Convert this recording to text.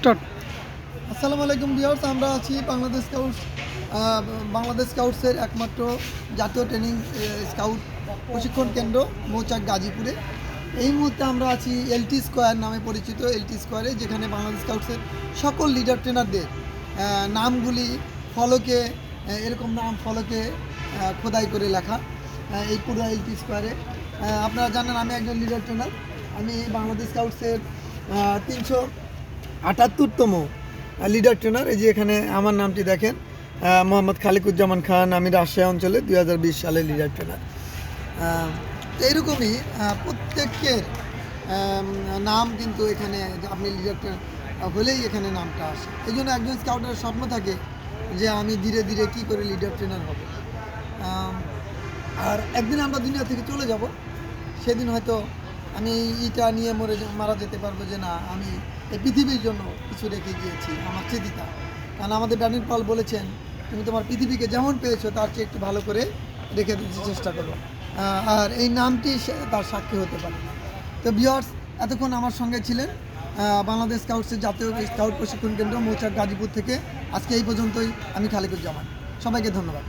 Start. আসসালামু আলাইকুম viewers, আমরা আছি বাংলাদেশ স্কাউটস বাংলাদেশ স্কাউটসের একমাত্র জাতীয় ট্রেনিং স্কাউট প্রশিক্ষণ কেন্দ্র মৌচাক গাজীপুরে। এই মুহূর্তে আমরা আছি এলটি স্কোয়ার নামে পরিচিত এলটি স্কোয়ারে, যেখানে বাংলাদেশ স্কাউটসের সকল লিডার ট্রেনারদের নামগুলি ফলকে এরকম নাম ফলকে খোদাই করে লেখা এই পুরো এলটি স্কোয়ারে। আপনারা জানেন আমি একজন লিডার ট্রেনার। আমি বাংলাদেশ স্কাউটসের তিনশো আটাত্তরতম লিডার ট্রেনার। এই যে এখানে আমার নামটি দেখেন মোহাম্মদ খালিকুজ্জামান খান আমি রাজশাহী অঞ্চলে দুই সালে লিডার ট্রেনার। এইরকমই প্রত্যেকের নাম কিন্তু এখানে আপনি লিডার ট্রেনার হলেই এখানে নামটা আসে। এই জন্য একজন স্কাউটের স্বপ্ন থাকে যে আমি ধীরে ধীরে কি করে লিডার ট্রেনার হব। আর একদিন আমরা দুনিয়া থেকে চলে যাব, সেদিন হয়তো আমি ইটা নিয়ে মরে মারা যেতে পারব যে না, আমি এই পৃথিবীর জন্য কিছু রেখে গিয়েছি, আমার চেতিতা কারণ আমাদের ড্যানিল পাল বলেছেন, তুমি তোমার পৃথিবীকে যেমন পেয়েছ, তার চেয়ে একটু ভালো করে রেখে দিতে চেষ্টা করো। আর এই নামটি তার সাক্ষী হতে পারে। তো বিয়ার্স এতক্ষণ আমার সঙ্গে ছিলেন বাংলাদেশ স্কাউটসের জাতীয় স্কাউট প্রশিক্ষণ কেন্দ্র মৌচাক গাজীপুর থেকে। আজকে এই পর্যন্তই, আমি খালিকুজ্জামান। সবাইকে ধন্যবাদ।